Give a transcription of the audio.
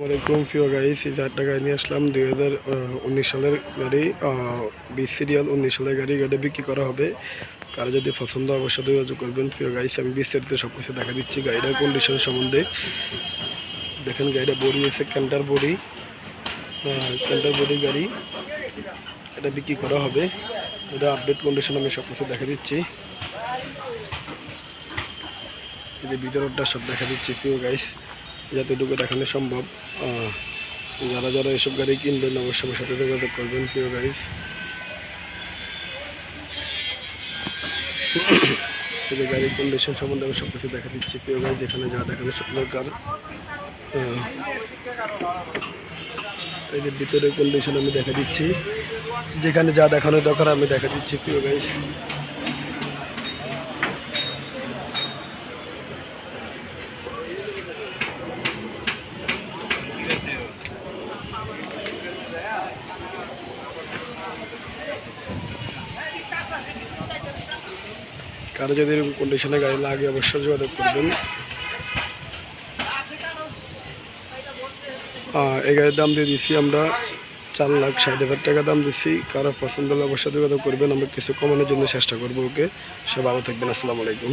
ওয়ালাইকুম প্রিয় গাড়ি চারটা গাড়ি নিয়ে আসলাম, দুই হাজার উনিশ সালের গাড়ি বিশ সিরিয়াল উনিশ সালের গাড়ি গাড়ি বিক্রি করা হবে। কারও যদি পছন্দ অবশ্যই যোগাযোগ করবেন, প্রিয় গাড়ি আমি বিস্তারিত সব কিছু দেখা দিচ্ছি গাড়িটার কন্ডিশন সম্বন্ধে। দেখেন গাড়িটা বডি আছে ক্যান্টার বডি ক্যান্টার বডি গাড়ি, এটা বিক্রি করা হবে। এটা আপডেট কন্ডিশন আমি সব কিছু দেখা দিচ্ছি। যে ভিতরটা সব দেখা দিচ্ছি, প্রিয় গাইস। যতটুকু দেখানো সম্ভব যারা যারা এসব গাড়ি কিনবেন অবশ্যই আমার সাথে যোগাযোগ করবেন, প্রিয় গাড়ি। গাড়ির কন্ডিশন সম্বন্ধে আমি সব কিছু দেখা দিচ্ছি, প্রিয় গাড়ি, যেখানে যা দেখানো সব দরকার। এই ভিতরের কন্ডিশন আমি দেখা দিচ্ছি। যেখানে যা দেখানো দরকার আমি দেখা দিচ্ছি, প্রিয় গাইস কারও যদি এরকম কন্ডিশনে গাড়ি লাগে, অবশ্যই যোগাযোগ করবেন। এই গাড়ির দাম দিয়ে দিছি আমরা চার লাখ ষাট হাজার টাকা দাম দিচ্ছি কারও পছন্দ হলে অবশ্যই যোগাযোগ করবেন। আমরা কিছু কমানোর জন্য চেষ্টা করব ওকে। সব ভালো থাকবেন। আসসালামু আলাইকুম।